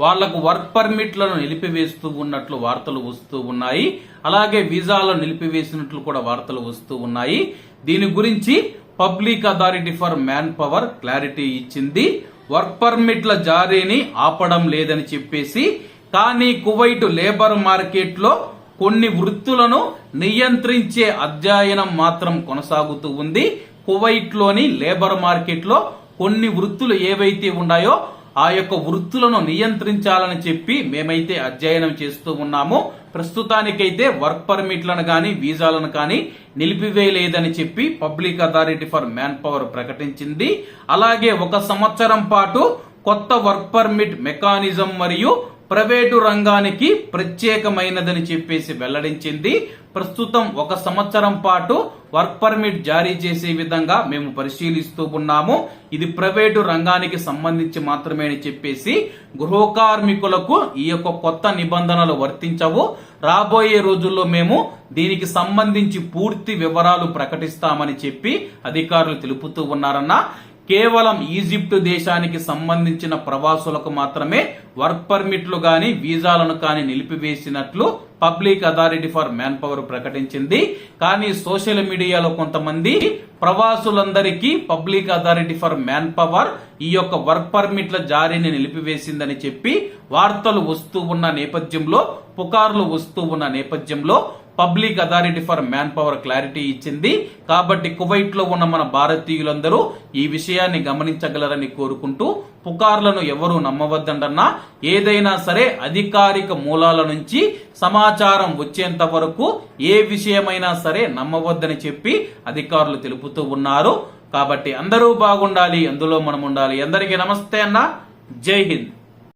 వాళ్ళకు వర్క్ పర్మిట్లను నిలిపివేస్తూ ఉన్నట్లు వార్తలు వస్తూ ఉన్నాయి. అలాగే వీసాలను నిలిపివేసినట్లు కూడా వార్తలు వస్తూ ఉన్నాయి. దీని గురించి Public Authority for Manpower clarity ఇచ్చింది. వర్క్ పర్మిట్ల జారీని ఆపడం లేదని చెప్పేసి కానీ కువైట్ లేబర్ మార్కెట్లో కొన్ని వృత్తులను నియంత్రించే అధ్యయనం మాత్రం కొనసాగుతూ ఉంది. కువైట్లోని లేబర్ మార్కెట్లో కొన్ని వృత్తులు ఏవైతే ఉన్నాయో ఆ యొక్క వృత్తులను నియంత్రించాలని చెప్పి మేమైతే అధ్యయనం చేస్తూ ఉన్నాము. ప్రస్తుతానికైతే వర్క్ పర్మిట్లను కానీ వీసాలను కానీ నిలిపివేయలేదని చెప్పి public authority for man power ప్రకటించింది. అలాగే ఒక సంవత్సరం పాటు కొత్త వర్క్ పర్మిట్ మెకానిజం మరియు ప్రైవేటు రంగానికి ప్రత్యేకమైనదని చెప్పేసి వెల్లడించింది. ప్రస్తుతం ఒక సంవత్సరం పాటు వర్క్ పర్మిట్ జారీ చేసే విధంగా మేము పరిశీలిస్తూ ఉన్నాము. ఇది ప్రైవేటు రంగానికి సంబంధించి మాత్రమే అని చెప్పేసి గృహ కార్మికులకు ఈ యొక్క కొత్త నిబంధనలు వర్తించవు. రాబోయే రోజుల్లో మేము దీనికి సంబంధించి పూర్తి వివరాలు ప్రకటిస్తామని చెప్పి అధికారులు తెలుపుతూ ఉన్నారన్న. కేవలం ఈజిప్ట్ దేశానికి సంబంధించిన ప్రవాసులకు మాత్రమే వర్క్ పర్మిట్లు గాని వీసాలను కానీ నిలిపివేసినట్లు public authority for man power ప్రకటించింది. కానీ సోషల్ మీడియాలో కొంతమంది ప్రవాసులందరికీ public authority for man power ఈ యొక్క వర్క్ పర్మిట్ల జారీని నిలిపివేసిందని చెప్పి వార్తలు వస్తూ ఉన్న నేపథ్యంలో పుకార్లు వస్తూ ఉన్న నేపథ్యంలో public authority for manpower clarity ఇచ్చింది. కాబట్టి కువైట్లో ఉన్న మన భారతీయులందరూ ఈ విషయాన్ని గమనించగలరని కోరుకుంటూ పుకార్లను ఎవరూ నమ్మవద్దండన్నా ఏదైనా సరే అధికారిక మూలాల నుంచి సమాచారం వచ్చేంత వరకు ఏ విషయమైనా సరే నమ్మవద్దని చెప్పి అధికారులు తెలుపుతూ ఉన్నారు. కాబట్టి అందరూ బాగుండాలి అందులో మనం ఉండాలి అందరికీ నమస్తే అన్న. జై హింద్.